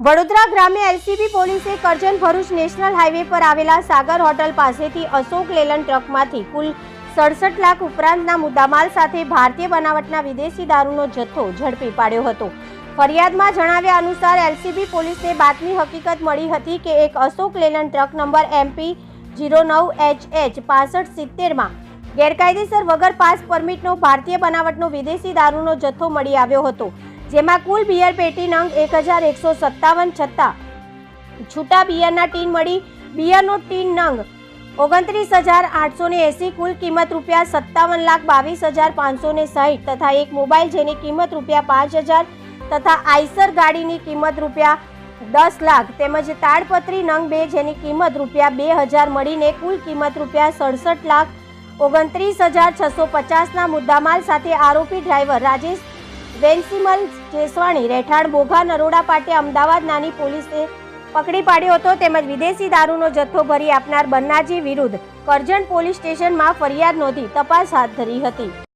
Vadodara ગ્રામે LCB પોલીસે Karjan Bharuch national highway પર આવેલા સાગર હોટલ પાસેથી અશોક લેલન ટ્રકમાંથી કુલ સડસઠ લાખ ઉપરાંતના મુદ્દામાલ સાથે ભારતીય બનાવટના વિદેશી દારૂનો જથ્થો ઝડપી પાડ્યો હતો. ફરિયાદમાં જણાવ્યા અનુસાર એલસીબી પોલીસને બાતમી હકીકત મળી હતી કે એક Ashok Leyland truck number MP zero નવ એચ એચ પાસઠ સિત્તેરમાં ગેરકાયદેસર વગર પાસ પરમિટનો ભારતીય બનાવટનો વિદેશી દારૂનો જથ્થો મળી આવ્યો હતો. જેમાં કુલ બિયર પેટી નંગ એક હજાર એકસો સત્તાવન છતાં છૂટા બિયરના ટીન મળી બિયરનો ટીન નંગ ઓગણત્રીસ હજાર આઠસો ને એંસી, કુલ કિંમત રૂપિયા સત્તાવન લાખ બાવીસ હજાર પાંચસો ને સાહીઠ તથા એક મોબાઈલ જેની કિંમત રૂપિયા પાંચ હજાર તથા આઈસર ગાડીની કિંમત રૂપિયા દસ લાખ તેમજ તાડપત્રી નંગ બે જેની કિંમત રૂપિયા બે હજાર મળીને કુલ કિંમત રૂપિયા સડસઠ લાખ ઓગણત્રીસ હજાર છસો પચાસના મુદ્દામાલ સાથે આરોપી ડ્રાઈવર રાજેશ વેન્સીમલ જેસવાણી રહેઠાણ બોઘા, નરોડા પાટે અમદાવાદ નાની પોલીસે પકડી પાડ્યો હતો તેમજ વિદેશી દારૂનો જથ્થો ભરી આપનાર બન્નાજી વિરુદ્ધ કરજણ પોલીસ સ્ટેશનમાં ફરિયાદ નોંધી તપાસ હાથ ધરી હતી.